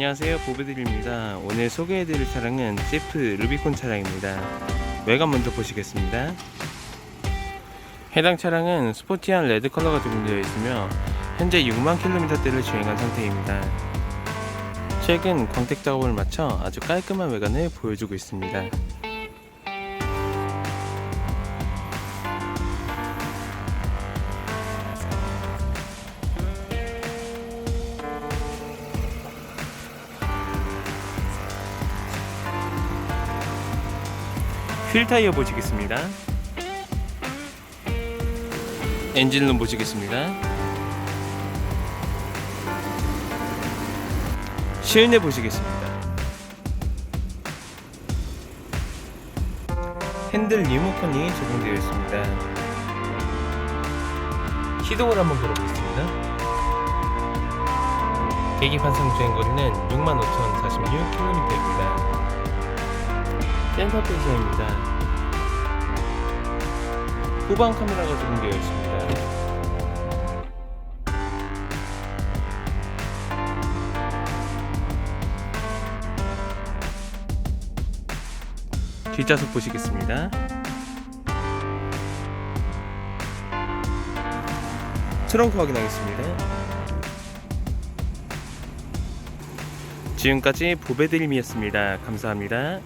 안녕하세요. 보배드립니다. 오늘 소개해드릴 차량은 제프 루비콘 차량입니다. 외관 먼저 보시겠습니다. 해당 차량은 스포티한 레드 컬러가 적용되어 있으며 현재 6만 킬로미터대를 주행한 상태입니다. 최근 광택 작업을 마쳐 아주 깔끔한 외관을 보여주고 있습니다 휠 타이어 보시겠습니다. 엔진룸 보시겠습니다. 실내 보시겠습니다. 핸들 리모컨이 적용되어 있습니다. 시동을 한번 걸어보겠습니다. 계기판 상 주행거리는 65,046km 센터 페이저입니다. 후방 카메라가 적용되어 있습니다. 뒷좌석 보시겠습니다. 트렁크 확인하겠습니다. 지금까지 보배드림이었습니다. 감사합니다.